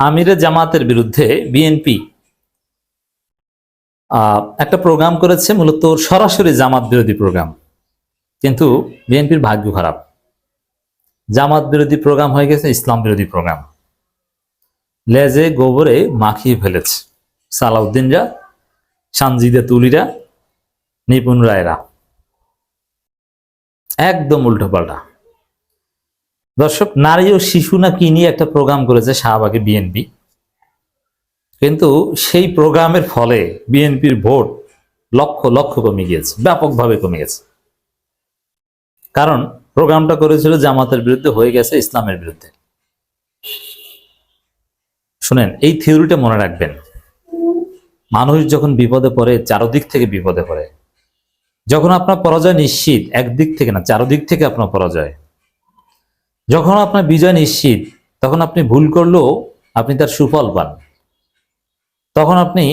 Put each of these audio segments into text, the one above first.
আমিরে জামাতের বিরুদ্ধে বিএনপি একটা প্রোগ্রাম করেছে, মূলত সরাসরি জামাত বিরোধী প্রোগ্রাম কিন্তু বিএনপির ভাগ্য খারাপ। জামাত বিরোধী প্রোগ্রাম হয়ে গেছে, ইসলাম বিরোধী প্রোগ্রাম লেজে গোবরে মাখিয়ে ফেলেছে সালাউদ্দিনরা সানজিদা তুলিরা নিপুণ রায়রা একদম উল্টো পাল্টা দর্শক, নারী ও শিশু না কি নিয়ে একটা প্রোগ্রাম করেছে শাহবাগে বিএনপি কিন্তু সেই প্রোগ্রামের ফলে বিএনপির ভোট লক্ষ লক্ষ কমে গিয়েছে, ব্যাপকভাবে কমে গেছে। কারণ প্রোগ্রামটা করেছিল জামাতের বিরুদ্ধে, হয়ে গেছে ইসলামের বিরুদ্ধে। শুনেন, এই থিওরিটা মনে রাখবেন। মানুষ যখন বিপদে পড়ে, চারদিক থেকে বিপদে পড়ে। যখন আপনার পরাজয় নিশ্চিত, একদিক থেকে না, চারদিক থেকে আপনার পরাজয়। যখন আপনার বিজয় নিশ্চিত, তখন আপনি ভুল করলেও আপনি তার সুফল পান। তখন আপনি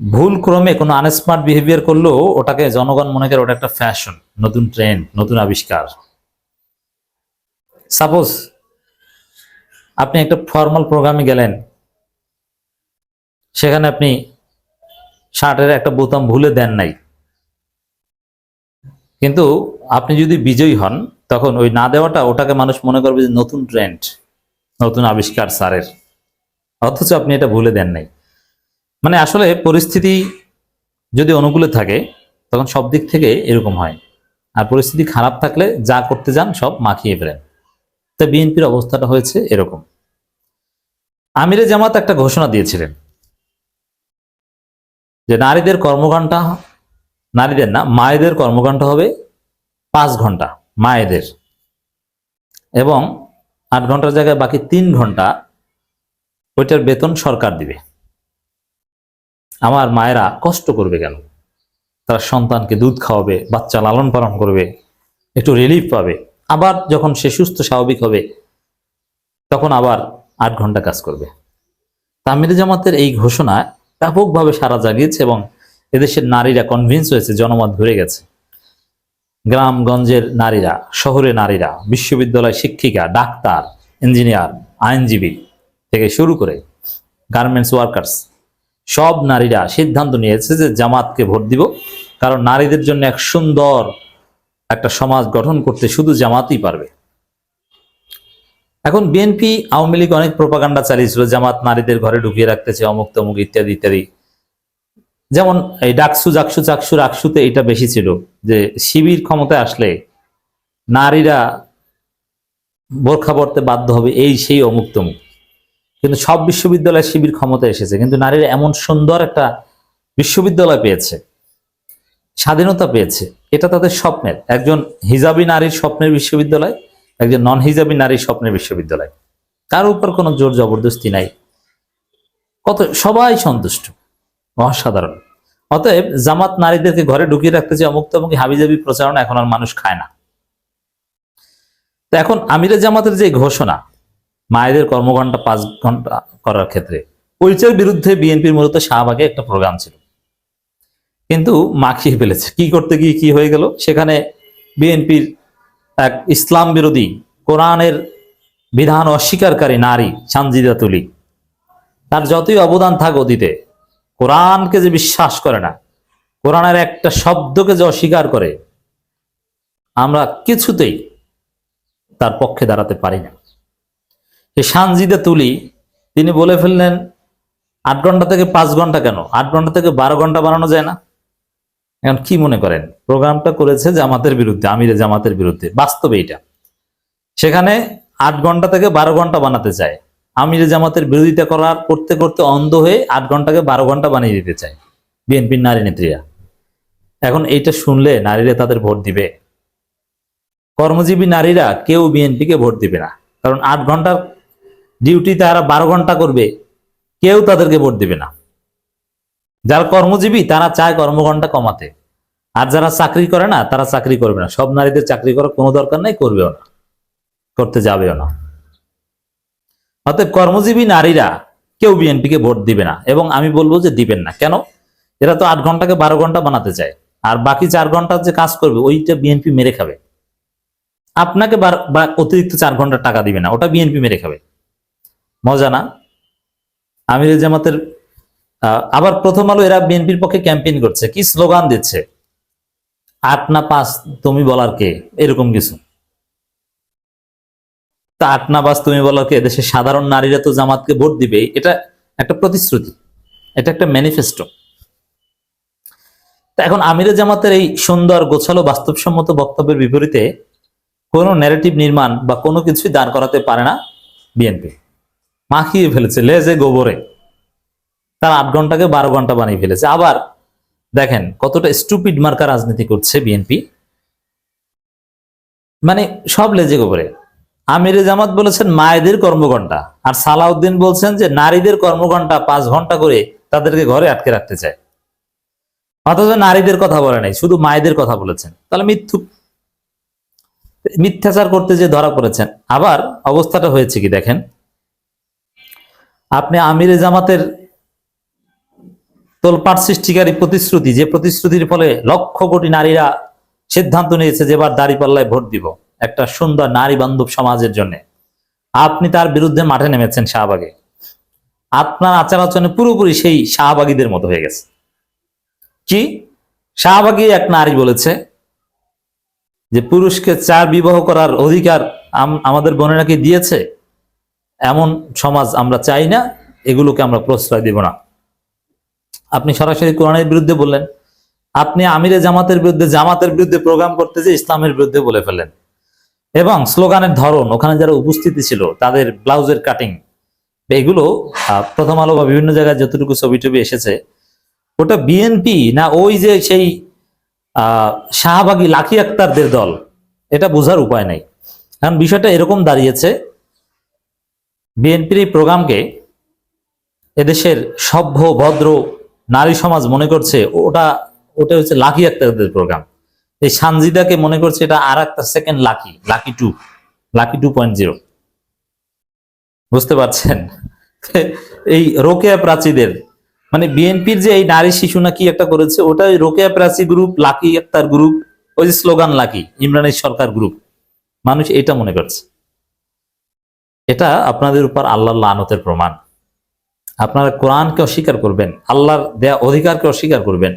ভুল ক্রমে কোনো আনস্মার্ট বিহেভিয়ার করলেও ওটাকে জনগণ মনে করে ওটা একটা ফ্যাশন নতুন ট্রেন্ড নতুন আবিষ্কার। সাপোজ আপনি একটা ফর্মাল প্রোগ্রামে গেলেন, সেখানে আপনি শার্টের একটা বোতাম ভুলে দেন নাই। কিন্তু আপনি যদি বিজয়ী হন, তখন ওই না দেওয়াটা ওটাকে মানুষ মনে করবে যে নতুন ট্রেন্ড নতুন আবিষ্কার স্যারের অথচ আপনি এটা ভুলে দেন নাই। মানে আসলে পরিস্থিতি যদি অনুকূলে থাকে, তখন সব দিক থেকে এরকম হয়। আর পরিস্থিতি খারাপ থাকলে যা করতে যান, সব মাখিয়ে ফেলেন। তো বিএনপির অবস্থাটা হয়েছে এরকম। আমিরে জামাত একটা ঘোষণা দিয়েছিলেন যে, নারীদের কর্মঘণ্টা নারীদের না, মায়েদের কর্মঘণ্টা হবে পাঁচ ঘণ্টা, মায়েদের। এবং আট ঘণ্টার জায়গায় বাকি তিন ঘণ্টা ওইটার বেতন সরকার দিবে। আমার মায়েরা কষ্ট করবে কেন? তারা সন্তানকে দুধ খাওয়াবে, বাচ্চা লালন পালন করবে, একটু রিলিফ পাবে। আবার যখন সে সুস্থ, স্বাভাবিক হবে, তখন আবার আট ঘণ্টা কাজ করবে। তামিল জামাতের এই ঘোষণা ব্যাপকভাবে সারা জাগিয়েছে এবং এদেশের নারীরা কনভিন্স হয়েছে, জনমত ঘুরে গেছে। গ্রামগঞ্জের নারীরা শহরে নারীরা বিশ্ববিদ্যালয় শিক্ষিকা, ডাক্তার ইঞ্জিনিয়ার আইনজীবী থেকে শুরু করে গার্মেন্টস ওয়ার্কার্স সব নারীরা সিদ্ধান্ত নিয়েছে যে জামাতকে ভোট দিব, কারণ নারীদের জন্য এক সুন্দর একটা সমাজ গঠন করতে শুধু জামাতই পারবে। এখন বিএনপি আওয়ামী লীগ অনেক প্রপাগান্ডা চালিয়েছিল, জামাত নারীদের ঘরে ঢুকিয়ে রাখতেছে অমুক তমুক ইত্যাদি ইত্যাদি। যেমন এই ডাকসু, জাকসু, চাকসু, রাকসুতে এটা বেশি ছিল যে শিবির ক্ষমতায় আসলে নারীরা বোরখা পড়তে বাধ্য হবে এই সেই অমুক তমুক কিন্তু সব বিশ্ববিদ্যালয় শিবির ক্ষমতা এসেছে, কিন্তু নারীরা এমন সুন্দর একটা বিশ্ববিদ্যালয় পেয়েছে, স্বাধীনতা পেয়েছে, এটা তাদের স্বপ্নের। একজন হিজাবি নারীর স্বপ্নের বিশ্ববিদ্যালয়, একজন নন হিজাবি নারীর স্বপ্নের বিশ্ববিদ্যালয়। কার উপর কোনো জোর জবরদস্তি নাই। কত সবাই সন্তুষ্ট। অসাধারণ। অতএব জামাত নারীদেরকে ঘরে ঢুকিয়ে রাখতে যে অমুক তমুক হাবিজাবি প্রচারণা এখন আর মানুষ খায় না। তো এখন আমিরে জামাতের যে ঘোষণা, মায়েদের কর্মঘণ্টা পাঁচ ঘণ্টা করার ক্ষেত্রে, ওইটার বিরুদ্ধে বিএনপির মূলত শাহবাগে একটা প্রোগ্রাম ছিল। কিন্তু মাখিয়ে ফেলেছে। কি করতে গিয়ে কি হয়ে গেল? সেখানে বিএনপির এক ইসলাম বিরোধী, কোরআনের বিধান অস্বীকারী নারী, সানজিদা তুলি। তার যতই অবদান থাক অতীতে কোরআনকে যে বিশ্বাস করে না, কোরআনের একটা শব্দকে যে অস্বীকার করে, আমরা কিছুতেই তার পক্ষে দাঁড়াতে পারি না। এই সানজিদা তুলি, তিনি বলে ফেললেন, আট ঘণ্টা থেকে পাঁচ ঘণ্টা কেন? আট ঘণ্টা থেকে বারো ঘণ্টা বানানো যায় না? এখন কি মনে করেন? প্রোগ্রামটা করেছে জামাতের বিরুদ্ধে, আমিরে জামাতের বিরুদ্ধে। বাস্তবে এটা। সেখানে আট ঘণ্টা থেকে বারো ঘণ্টা বানাতে চায়। আমিরে জামাতের বিরোধিতা করার করতে করতে অন্ধ হয়ে আট ঘন্টাকে বারো ঘণ্টা বানিয়ে দিতে চায় বিএনপির নারী নেত্রীরা। এখন এইটা শুনলে নারীরা তাদের ভোট দিবে। কর্মজীবী নারীরা কেউ বিএনপিকে ভোট দিবে না। কারণ আট ঘণ্টার ডিউটি তারা বারো ঘণ্টা করবে, কেউ তাদেরকে ভোট দিবে না। যারা কর্মজীবী, তারা চায় কর্মঘন্টা কমাতে। আর যারা চাকরি করে না, তারা চাকরি করবে না। সব নারীদের চাকরি করার কোনো দরকার নাই, করবেও না। করতে যাবেও না। অতএব কর্মজীবী নারীরা কেউ বিএনপিকে ভোট দিবে না এবং আমি বলব যে দিবেন না। কেন? এরা তো আট ঘন্টাকে বারো ঘণ্টা বানাতে চায়। আর বাকি চার ঘণ্টা যে কাজ করবে, ওইটা বিএনপি মেরে খাবে। আপনাকে অতিরিক্ত চার ঘণ্টা টাকা দিবে না, ওটা বিএনপি মেরে খাবে। মজা না? আমির জামাতের আবার প্রথম আলো এরা বিএনপির পক্ষে ক্যাম্পেইন করছে। কি স্লোগান দিচ্ছে? আট না পাঁচ, তুমি বলার কে? এরকম কিছু। তা আট না পাঁচ তুমি বলো কে দেশের সাধারণ নারীরা তো জামাতকে ভোট দিবে এটা একটা প্রতিশ্রুতি, এটা একটা ম্যানিফেস্টো তা এখন আমিরে জামাতের এই সুন্দর, গোছালো, বাস্তবসম্মত বক্তব্যের বিপরীতে কোনো ন্যারেটিভ নির্মাণ বা কোনো কিছুই দাঁড় করাতে পারে না বিএনপি মাখিয়ে ফেলেছে, লেজে গোবরে। তার আট ঘন্টাকে বারো ঘণ্টা বানিয়ে ফেলেছে। আবার দেখেন কতটা স্টুপিড মার্কা রাজনীতি করছে বিএনপি মানে সব লেজে গোবরে। আমিরে জামাত বলেছেন মায়েদের কর্মঘণ্টা আর সালাউদ্দিন বলছেন যে নারীদের কর্মঘণ্টা পাঁচ ঘণ্টা করে তাদেরকে ঘরে আটকে রাখতে চায়। অথচ নারীদের কথা বলে নাই, শুধু মায়েদের কথা বলেছেন। তাহলে মিথ্যু। মিথ্যাচার করতে যে ধরা পড়েছেন, আবার অবস্থাটা হয়েছে কি দেখেন? আপনি আমিরে জামাতের তোলপাট সৃষ্টিকারী প্রতিশ্রুতি, যে প্রতিশ্রুতির ফলে লক্ষ কোটি নারীরা সিদ্ধান্ত নিয়েছে যে এবার দাঁড়িপাল্লায় ভোট দিব। একটা সুন্দর নারী বান্ধব সমাজের জন্য। আপনি তার বিরুদ্ধে মাঠে নেমেছেন শাহবাগে। আপনার আচার আচরণে পুরোপুরি সেই শাহবাগীদের মতো হয়ে গেছে। কি? শাহবাগী এক নারী বলেছে যে, পুরুষকে চার বিবাহ করার অধিকার আম- আমাদের বোনেরাকে দিয়েছে? এমন সমাজ আমরা চাই না, এগুলোকে আমরা প্রশ্রয় দেব না। আপনি সরাসরি কোরআনের বিরুদ্ধে বললেন। আপনি আমিরে জামাতের বিরুদ্ধে জামাতের বিরুদ্ধে প্রোগ্রাম করতে যে ইসলামের বিরুদ্ধে বলে ফেলেন এবং স্লোগানের ধরন, ওখানে যারা উপস্থিতি ছিল, তাদের ব্লাউজের কাটিং এগুলো প্রথম আলো বা বিভিন্ন জায়গায় যতটুকু ছবি টবি এসেছে, ওটা বিএনপি না ওই যে সেই শাহবাগী লাকি আক্তারদের দল, এটা বোঝার উপায় নাই। কারণ বিষয়টা এরকম দাঁড়িয়েছে বিএনপির এই প্রোগ্রামকে এদেশের সভ্য, ভদ্র নারী সমাজ মনে করছে, ওটা ওটা হচ্ছে লাকি আক্তারদের প্রোগ্রাম। এই সানজিদাকে মনে করছে এটা আর একটা second lucky lucky two lucky two point zero বুঝতে পারছেন? এই রোকেয়া প্রাচীদের মানে বিএনপির যে এই নারী শিশু নাকি একটা করেছে ওটা ওই রোকেয়া প্রাচী গ্রুপ লাকি আক্তার গ্রুপ ওই যে স্লোগান লাকি ইমরানের সরকার গ্রুপ মানুষ এটা মনে করছে। এটা আপনাদের উপর আল্লাহর লানতের প্রমাণ। আপনারা কোরআনকে অস্বীকার করবেন, আল্লাহর দেয়া অধিকারকে অস্বীকার করবেন,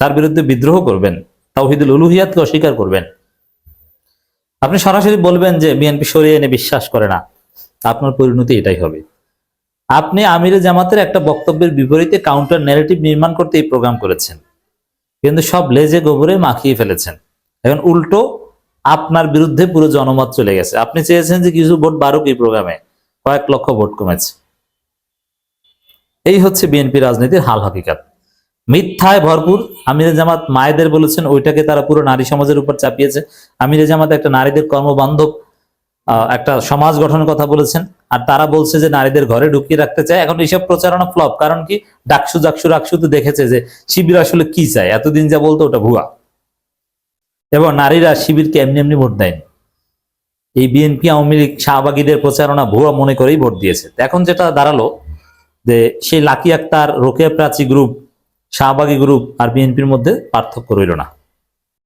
তার বিরুদ্ধে বিদ্রোহ করবেন। তাওহিদুল উলুহিয়াতকে অস্বীকার করবেন। আপনি সরাসরি বলবেন যে বিএনপি সরিয়ে এনে বিশ্বাস করে না। আপনার পরিণতি এটাই হবে। আপনি আমিরে জামাতের একটা বক্তব্যের বিপরীতে কাউন্টার ন্যারেটিভ নির্মাণ করতে এই প্রোগ্রাম করেছেন। কিন্তু সব লেজে গোবরে মাখিয়ে ফেলেছেন। এখন উল্টো আপনার বিরুদ্ধে পুরো জনমত চলে গেছে। আপনি চেয়েছেন যে কিছু ভোট বারুক এই প্রোগ্রামে কয়েক লক্ষ ভোট কমেছে। এই হচ্ছে বিএনপি রাজনীতির হাল হাকিকাত। মিথ্যায় ভরপুর। আমিরে জামাত মায়েদের বলেছেন, ওইটাকে তারা পুরো নারী সমাজের উপর চাপিয়েছে। আমিরে জামাত একটা নারীদের কর্মবান্ধব একটা সমাজ গঠনের কথা বলেছেন। আর তারা বলছে যে নারীদের ঘরে ঢুকিয়ে রাখতে চায়। এখন এইসব প্রচারণা ফ্লপ। কারণ কি? ডাকসু, জাকসু, রাকসু তো দেখেছে যে শিবির আসলে কি চায়। এতদিন যা বলতো ওটা ভুয়া। এবং নারীরা শিবিরকে এমনি এমনি ভোট দেয়নি। এই বিএনপি, আওয়ামী লীগ, শাহবাগীদের প্রচারণা ভুয়া মনে করেই ভোট দিয়েছে। এখন যেটা দাঁড়াল যে সেই লাকি আক্তার, রোকেয়া প্রাচী গ্রুপ শাহবাগী গ্রুপ আর বিএনপির মধ্যে পার্থক্য রইল না।